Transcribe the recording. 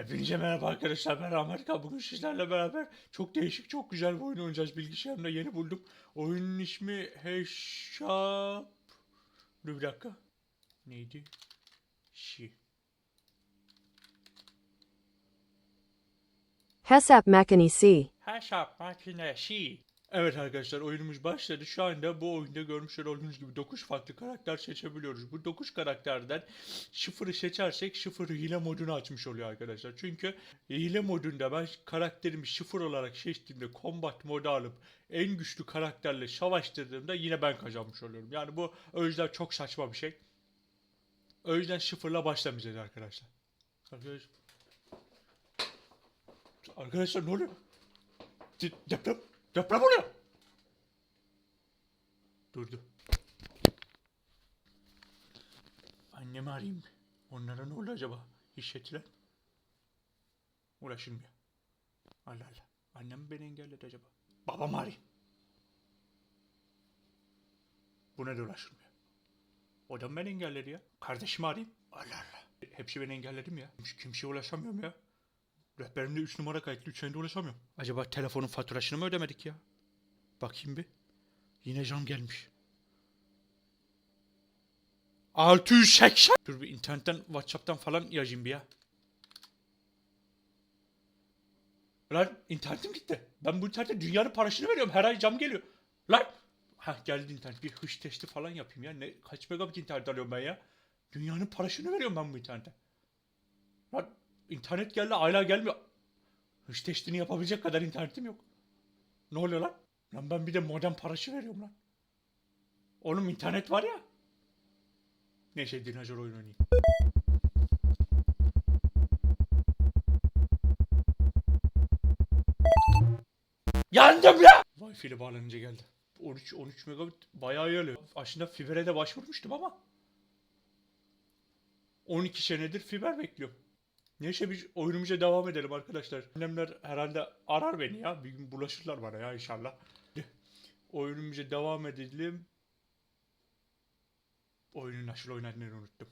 Hepinize merhaba arkadaşlar ben Amerika bugün sizlerle beraber çok değişik çok güzel bir oyun oynayacağız bilgisayarımda yeni buldum. Oyunun ismi Heşap... Dur bir dakika. Neydi? Şi. Hesap makinesi. Evet arkadaşlar oyunumuz başladı. Şu anda bu oyunda görmüş olduğunuz gibi 9 farklı karakter seçebiliyoruz. Bu 9 karakterden şıfırı seçersek şıfırı hile modunu açmış oluyor arkadaşlar. Çünkü hile modunda ben karakterimi şıfır olarak seçtiğimde combat modu alıp en güçlü karakterle savaştırdığımda yine ben kazanmış oluyorum. Yani bu o çok saçma bir şey. O yüzden şıfırla başlamayacağız arkadaşlar. Arkadaşlar, arkadaşlar ne oluyor? De- Deprem, deprem oluyor. Durdu. Annemi arayayım. Onlara ne oldu acaba? Hissettiler. Uğraşılmıyor. Allah Allah. Annem beni engelledi acaba. Babamı arayayım. Buna da uğraşılmıyor. O da beni engelledi ya. Kardeşimi arayayım. Allah Allah. Hepsi beni engelledim ya. Kimse- Kimseye ulaşamıyorum ya. Rehberimde 3 numara kayıtlı 3 de ulaşamıyorum. Acaba telefonun faturasını mı ödemedik ya? Bakayım bir. Yine zam gelmiş. 680. Dur bir internetten Whatsapp'tan falan yazayım bir ya. Lan internetim gitti. Ben bu internete dünyanın parasını veriyorum. Her ay zam geliyor. Lan. Ha geldi internet. Bir hış testi falan yapayım ya. Ne, kaç megabit internet alıyorum ben ya? Dünyanın parasını veriyorum ben bu internete. Lan internet geldi hala gelmiyor. Hış testini yapabilecek kadar internetim yok. Ne oluyor lan? Lan ben bir de modem parası veriyorum lan. Oğlum internet var ya. Neyse dinozor oyun oynayayım. Yandım ya! Wi-Fi ile bağlanınca geldi. 13 13 megabit bayağı iyi. Aslında fibere de başvurmuştum ama 12 senedir fiber bekliyorum. Neyse biz oyunumuza devam edelim arkadaşlar. Annemler herhalde arar beni ya. Bir gün bulaşırlar bana ya inşallah. Oyunumuza devam edelim. Oyunun nasıl oynandığını unuttum.